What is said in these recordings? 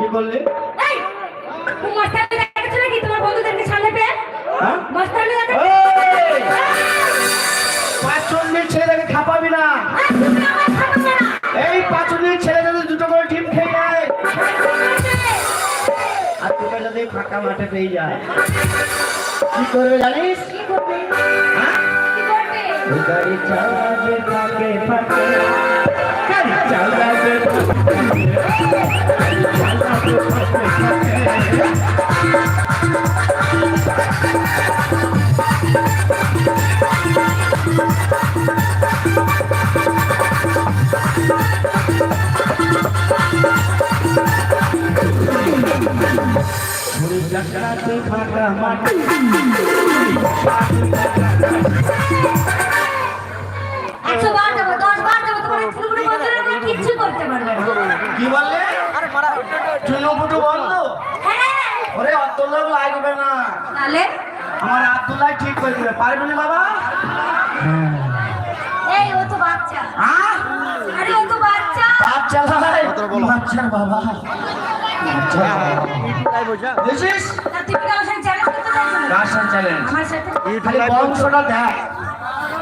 কি বললি এই, মাস্টারকে দেখেছ নাকি তোমার বন্ধুদেরকে সামনে পেয়ে? হ্যাঁ? মাস্টারকে দেখেছ? পাঁচজনের ছেলেকে খাপাবি না এই, পাঁচজনের ছেলে যদি দুটো করে ডিম খেয়ে নেয় আর তোকে যদি ফাঁকা মাঠে পেয়ে যায় কি করবে জানিস কি করবে? হ্যাঁ? কি করবে? গাড়ি চালাবে ফাঁকে ফাঁকে গাড়ি চালাবে চাকাতে ফাঁকা মাঠে একশো বার যাব, দশ বার যাব, কি বললে? চুনোপুটু বন্ধ? হ্যাঁ, ওরে লাগবে না। তাহলে? আমার আব্দুল্লাহ ঠিক করে দিবে। পারবে না বাবা? এই, ও তো বাচ্চা। হ্যাঁ? আরে, ও তো বাচ্চা। বাচ্চা ভাই। বাচ্চার বাবা। বুঝিস? খালি বংশটা দেখ।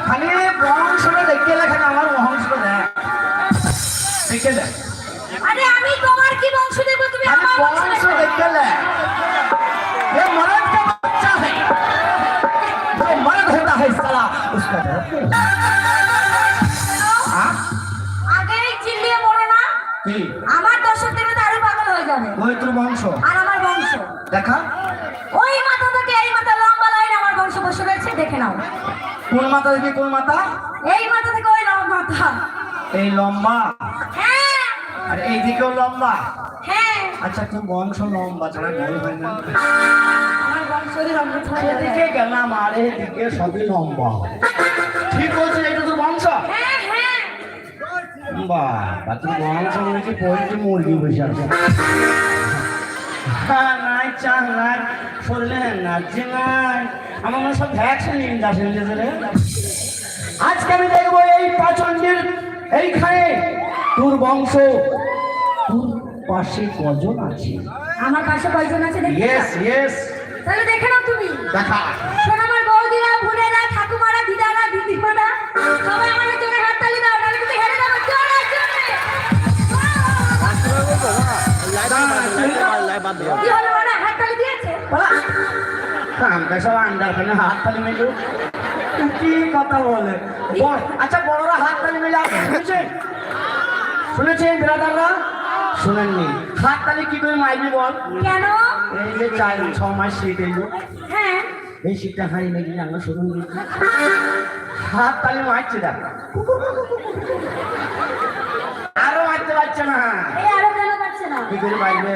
খালি বংশটা দেখে লেখা আমার বংশটা দেখ। দেখে দেখ। আরে, আমি তোমার কি বংশ দেখবো, তুমি खाली আমার বংশ बॉन्स দেখবে। देख के ले ये मर्द का बच्चा है जो मर्द होता है साला उसका हाँ আগেই চিল্লিয়ে মরো না কি আমার দর্শক দেখলে তো আরো পাগল হয়ে যাবে ওই তোর বংশ আর আমার বংশ দেখা ওই মাথা থেকে এই মাথা লম্বা লাইন আমার বংশ বসে রয়েছে দেখে নাও কোন মাথা দেখি কোন মাথা এই মাথা থেকে ওই লম্বা মাথা এই লম্বা হ্যাঁ আর এই দিকেও লম্বা? হ্যাঁ। আচ্ছা তোর বংশ লম্বা ছাড়া গোল হয় না। এদিকে গেলাম আর এদিকে সবই লম্বা। ঠিক বলছিস এটা তোর বংশ? হ্যাঁ হ্যাঁ। বাবা তোর বংশ হয়েছে পোল্ট্রি মুরগি বসে আছে। হ্যাঁ, নাই চা নাই শরীরে নাচছে নাই। আমার মনে হয় সব ভ্যাকসিন দিয়েছে আজকে আমি দেখব এই পাচন্ডের এইখানে। তোর বংশ। তোর পাশে কজন আছে? আমার পাশে কয়জন আছে ইয়েস ইয়েস তাহলে দেখে নাও তুমি। দেখা। শোনো আমার বৌদিরা বোনেরা ঠাকুমারা দিদারা দিদিমারা সবাই আমার জন্য হাততালি দাও নাহলে কিন্তু হেরে যাব। জোরে জোরে কি হলো মানে হাততালি দিয়েছে? আমরা সব হাত তালি মেলু। কি কথা বলে? আচ্ছা বড়রা হাত তালি মেলে আপনি শুনেছেন শুনেছেন ব্রাদাররা? শুনেননি। হাত তালি কি করে মাইবি বল? কেন? এই যে চার ছ মাস শীত এলো। হ্যাঁ। এই শীতটা হাই নাকি আমরা শুরু দিচ্ছি হাত তালি মারছে দেখ। আরও মারতে পারছে না। এই আরও কেন পারছে না? কি করে মারবে?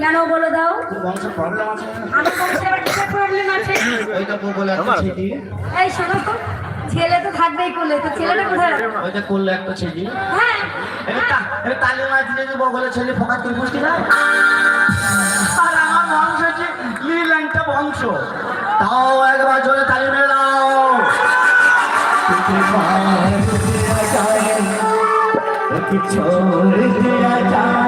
কেন বলে দাও? তোর বংশ প্রবলেম আছে। আমার বংশে আবার কিসের প্রবলেম আছে? তো বলে ছেটি এই শোনো তো ছেলে তো থাকবেই কোলে তো ছেলেটা কোথায়? ওইটা করলে একটা ছেটি হ্যাঁ। তালি মাছ দিয়ে যে বগলে ছেলে ফোকাত করে বসছি না আর আমার বংশ হচ্ছে নীল একটা বংশ তাও একবার জোরে তালি মেরে দাও छोड़ दिया जाए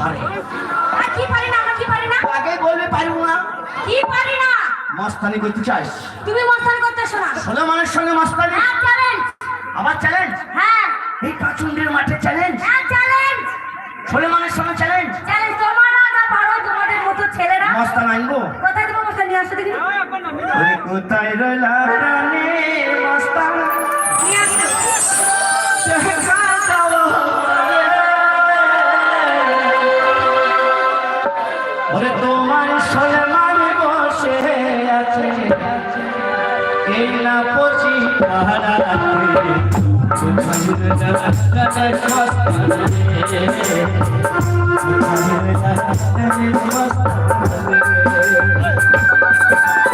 কি পারি না আমরা কি পারি না? আগে বলবে পারব না। কি পারি না? মাস্তানি করতে চাস তুমি মস্তান করতে শোনা ষোলো মানুষের সঙ্গে মাস্তানি। হ্যাঁ চ্যালেঞ্জ আবার চ্যালেঞ্জ হ্যাঁ। এই কাচুন্ডির মাঠে চ্যালেঞ্জ হ্যাঁ চ্যালেঞ্জ ষোলো মানুষের সঙ্গে চ্যালেঞ্জ চ্যালেঞ্জ তোমরা যা পারো তোমাদের মতো ছেলেরা। মাস্তান আনব। কোথায় তোমার মস্তান? নিয়ে আসো দেখি। কোথায় রইলা প্রাণে মাস্তান। ওরে তোমার সলমান বসে আছে কেলা পচি পাহাড়া Thank you.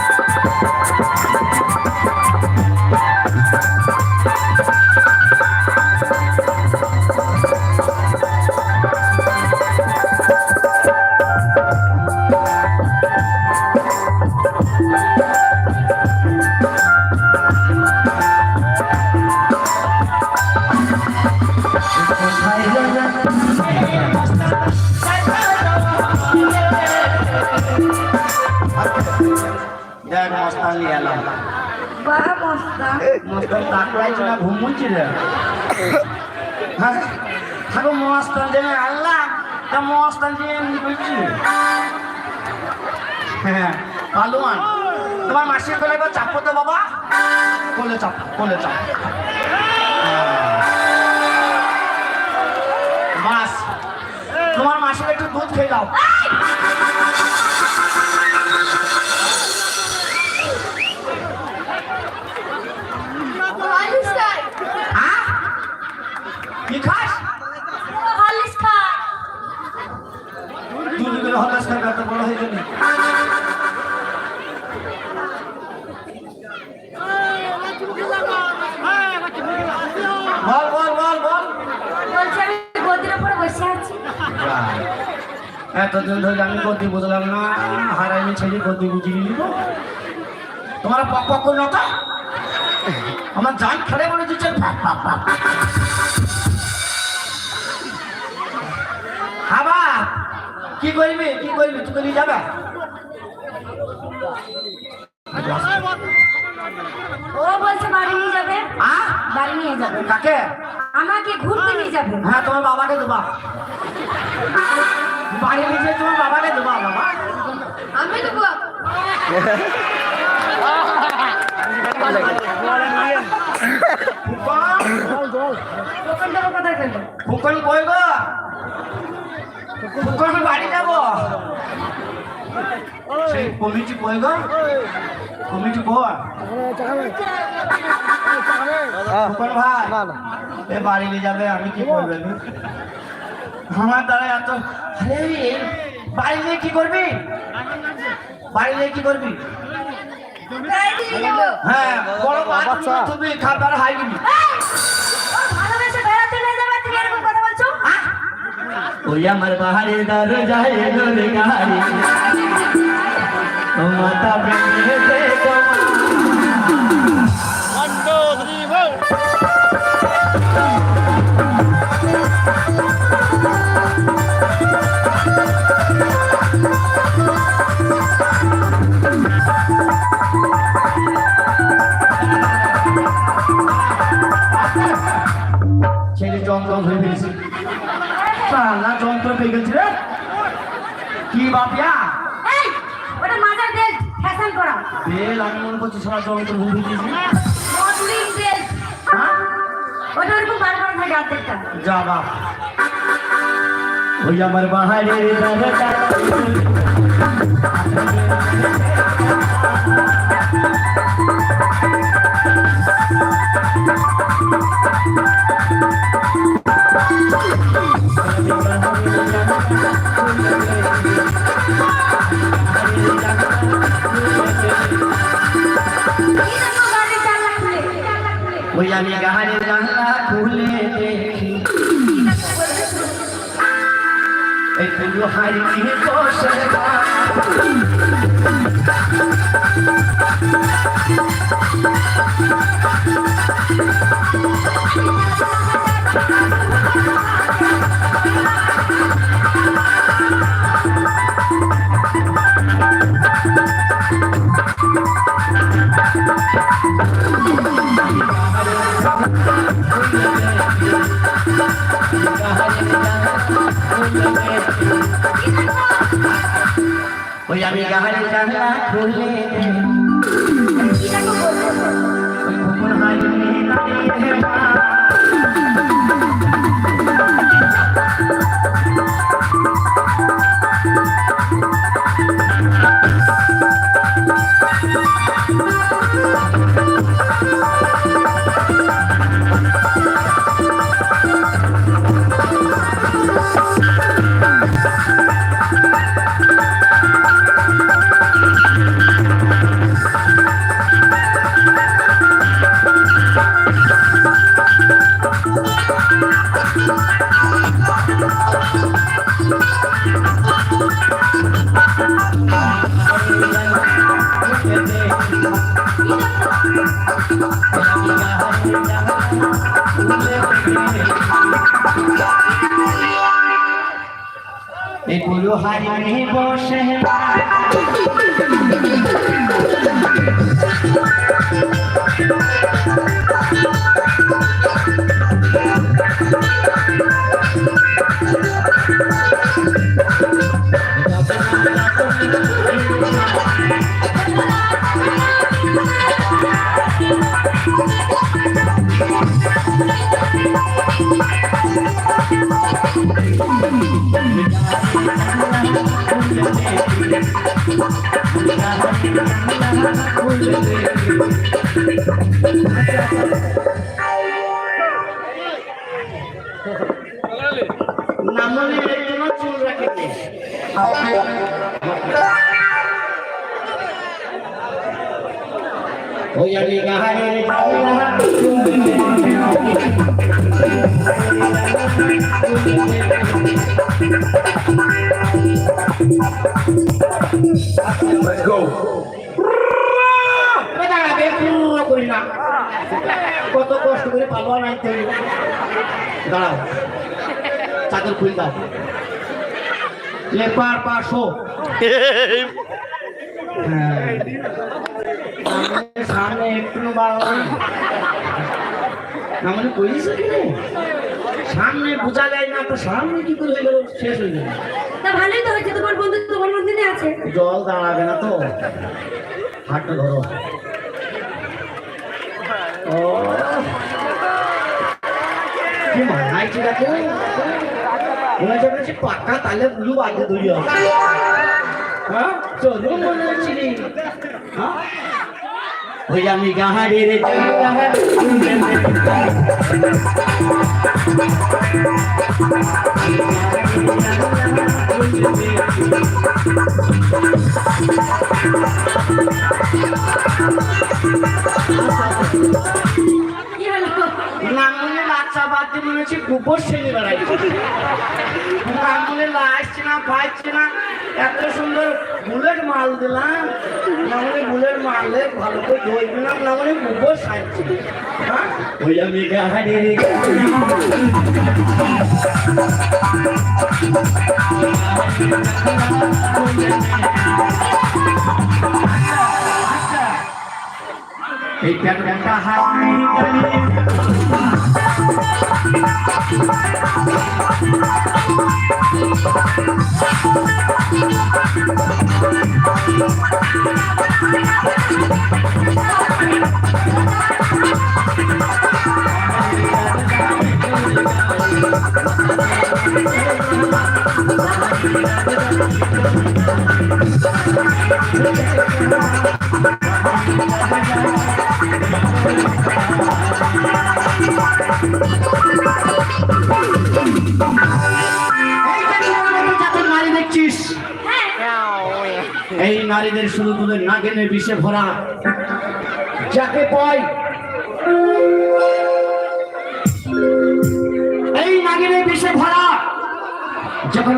তাকলাইছে না রে। হ্যাঁ থাকো আল্লাহ তা হ্যাঁ পালুয়ান তোমার মাসির কোলে একবার চাপো তো বাবা। কোলে চাপ কোলে চাপ। বাস তোমার মাসির একটু দুধ খেয়ে দাও হলিস খাই হ্যাঁ কি খাস হলিস খাই দুধ করে হতাশ থাকা এত বড় হয়ে যাবে বল বল বল বল বলছি আমি গদির উপরে বসে আছি এতদিন ধরে আমি গতি বুঝলাম না। হারাইনি ছেলে গতি বুঝিয়ে নিব। তোমার পক পক নকা আমার জান খেলে বলে দিচ্ছে হাবা কি করবি কি করবি? তুই নিয়ে যাবে? ও বলছে বাড়ি নিয়ে যাবে। বাড়ি নিয়ে যাবে। কাকে? আমাকে ঘুরতে নিয়ে যাবে। হ্যাঁ তোমার বাবাকে দেবা। বাড়ি নিচে তোমার বাবাকে দেবা বাবা? আমি দেবো ফুকন কই গো? ফুকন বাড়ি যাব। সেই কমিটি কই গো? কমিটি কর ফুকন ভাই এ বাড়ি নিয়ে যাবে আমি কি করবে? আমার দ্বারা এত আরে বাড়ি কি করবি? বাড়ি নিয়ে কি করবি? হ্যাঁ বড় বাচ্চা। তুমি খাবার হাই দিবি। ওই আমার বাহারে দার যায় গাড়ি। মাতা কি বাপিয়া এই ওটা মাজার বেল্ট ফ্যাশন করা। বেল আমি মনে করছি সারা যন্ত্র হয়ে ফেলেছি মডেলিং বেল্ট ওটা ওরকম বার থাকে অর্ধেকটা যা বাপ। ওই আমার বাহারে দাদা এই ওই আমি গাহারে জানলা খুলে দেখি। এই পুরো হারিয়ে বসে ওই আমি গাহারি জানলা খুলে ওই কি হাই বলছো ওই দাঁড়িয়ে মা এই পুরো হারিয়ে বসে নামলে তোমার চুল রাখে ওই আমি গাহারে Let's go. করি না কত কষ্ট করে পালবা নাইতে দাঁড়াও চাদর খুল দাও। লেপার পাশো হ্যাঁ। সামনে একটু কইছে কি সামনে বোঝা যায় না তো সামনে কি করে হয়ে শেষ হয়ে গেল। তা ভালোই তো হয়েছে তোমার বন্ধু তোমার মন্দিরে আছে। জল দাঁড়াবে না তো। হাতটা ধরো। ও। কি মানাই ঠিক আছে মনে হচ্ছে পাক্কা তাহলে বুঝু বাজে ওই আমি লাচ্চা বাদ দিয়ে মনে হচ্ছে গোবর শ্রেণি বেড়াইছে নাঙ্গলে আসছে না পাইছে না এত সুন্দর বুলেট মাল দিলাম। নাঙ্গলে বুলেট মারলে ভালো করে দই দিলাম নাঙ্গলে গোবর সাইছে হ্যাঁ? ওই আমি গাহারি রে এই প্যান্টটা হাত নারী নারীদের শুধু তোদের নাগেনে বিষে ভরা। যাকে পাই। এই নাগিনে বিষে ভরা। যখন